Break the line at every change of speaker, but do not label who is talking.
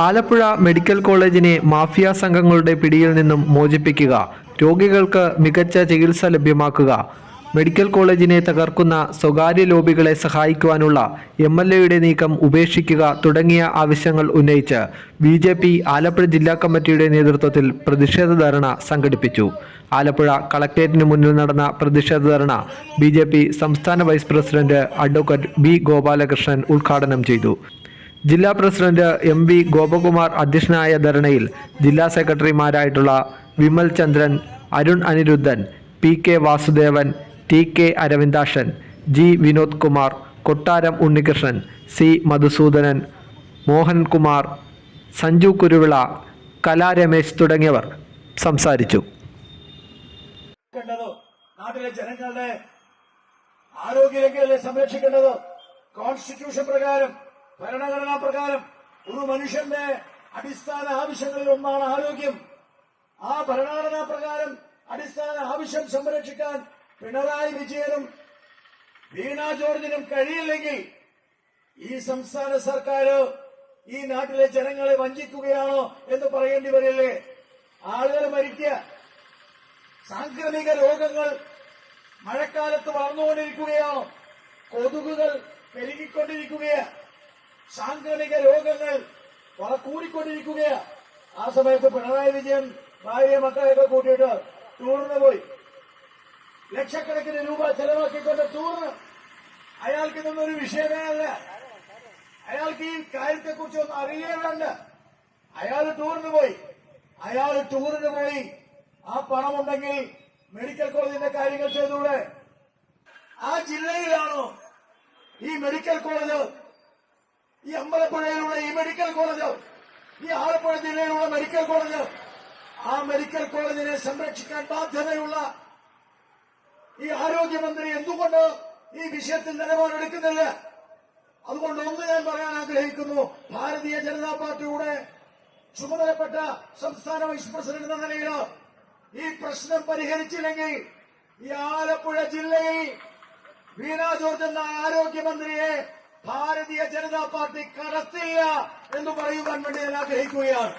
Alappuzha medical കോളേജിനെ mafia സംഘങ്ങളുടെ പിടിയിൽ നിന്നും മോചിപ്പിക്കുക രോഗികൾക്ക് മികച്ച ചികിത്സ ലഭ്യമാക്കുക. മെഡിക്കൽ കോളേജിനെ തകർക്കുന്ന സ്വകാര്യ ലോബികളെ സഹായിക്കുവാനുള്ള എം എൽ എയുടെ നീക്കം ഉപേക്ഷിക്കുക തുടങ്ങിയ ആവശ്യങ്ങൾ ഉന്നയിച്ച് ബി ജെ പി ആലപ്പുഴ ജില്ലാ കമ്മിറ്റിയുടെ നേതൃത്വത്തിൽ പ്രതിഷേധ ധർണ സംഘടിപ്പിച്ചു. ആലപ്പുഴ കളക്ടറേറ്റിന് മുന്നിൽ നടന്ന പ്രതിഷേധ ധർണ ബി സംസ്ഥാന vice president advocate B Gopalakrishnan ഉദ്ഘാടനം ചെയ്തു. ജില്ലാ പ്രസിഡന്റ് എം വി ഗോപകുമാർ അധ്യക്ഷനായ ധരണയിൽ ജില്ലാ സെക്രട്ടറിമാരായിട്ടുള്ള Vimal Chandran Arun Aniruddhan P K Vasudevan T K Aravindakshan G Vinod Kumar Kottaram Unnikrishnan C Madhusoodanan Mohankumar Sanju Kuruvila Kala Ramesh തുടങ്ങിയവർ സംസാരിച്ചു.
ആരോഗ്യ ജനങ്ങളുടെ സംരക്ഷിക്കേണ്ടത്? കോൺസ്റ്റിറ്റ്യൂഷൻ പ്രകാരം ഭരണഘടനാ പ്രകാരം ഒരു മനുഷ്യന്റെ അടിസ്ഥാന ആവശ്യങ്ങളിൽ ഒന്നാണ് ആരോഗ്യം. ആ ഭരണഘടനാ പ്രകാരം അടിസ്ഥാന ആവശ്യം സംരക്ഷിക്കാൻ പിണറായി വിജയനും വീണ ജോർജിനും കഴിയില്ലെങ്കിൽ ഈ സംസ്ഥാന സർക്കാരോ ഈ നാട്ടിലെ ജനങ്ങളെ വഞ്ചിക്കുകയാണോ എന്ന് പറയേണ്ടി വരില്ലേ? ആളുകൾ മരിക്കുക. സാംക്രമിക രോഗങ്ങൾ മഴക്കാലത്ത് വളർന്നുകൊണ്ടിരിക്കുകയാണോ? കൊതുകുകൾ പെരുകിക്കൊണ്ടിരിക്കുകയാണ്. സാംക്രമിക രോഗങ്ങൾ കൂടിക്കൊണ്ടിരിക്കുകയാണ് കൂടിക്കൊണ്ടിരിക്കുകയാ. ആ സമയത്ത് പിണറായി വിജയൻ ഭാര്യ മക്കളെയൊക്കെ കൂട്ടിയിട്ട് ടൂറിന് പോയി. ലക്ഷക്കണക്കിന് രൂപ ചെലവാക്കിക്കൊണ്ട് ടൂറിന്. അയാൾക്ക് ഇതൊന്നും ഒരു വിഷയമേ അല്ല. അയാൾക്ക് ഈ കാര്യത്തെക്കുറിച്ച് ഒന്നും അറിയേണ്ടല്ല അയാൾ ടൂറിന് പോയി. അയാൾ ടൂറിന് പോയി. ആ പണമുണ്ടെങ്കിൽ മെഡിക്കൽ കോളേജിന്റെ കാര്യങ്ങൾ ചെയ്തൂടെ? ആ ജില്ലയിലാണോ ഈ മെഡിക്കൽ കോളേജ് ഈ അമ്പലപ്പുഴയിലുള്ള ഈ മെഡിക്കൽ കോളേജ് ഈ ആലപ്പുഴ ജില്ലയിലുള്ള മെഡിക്കൽ കോളേജ് ആ മെഡിക്കൽ കോളേജിനെ സംരക്ഷിക്കാൻ ബാധ്യതയുള്ള ഈ ആരോഗ്യമന്ത്രി എന്തുകൊണ്ട് ഈ വിഷയത്തിൽ നിലപാടെടുക്കുന്നില്ല? അതുകൊണ്ട് ഒന്ന് ഞാൻ പറയാൻ ആഗ്രഹിക്കുന്നു ഭാരതീയ ജനതാ പാർട്ടിയുടെ ചുമതലപ്പെട്ട സംസ്ഥാന വൈസ് പ്രസിഡന്റ് എന്ന നിലയിൽ ഈ പ്രശ്നം പരിഹരിച്ചില്ലെങ്കിൽ ഈ ആലപ്പുഴ ജില്ലയിൽ വീണ ജോർജ് എന്ന ആരോഗ്യമന്ത്രിയെ ഭാരതീയ ജനതാ പാർട്ടി കടത്തില്ല എന്ന് പറയുവാൻ വേണ്ടി ഞാൻ ആഗ്രഹിക്കുകയാണ്.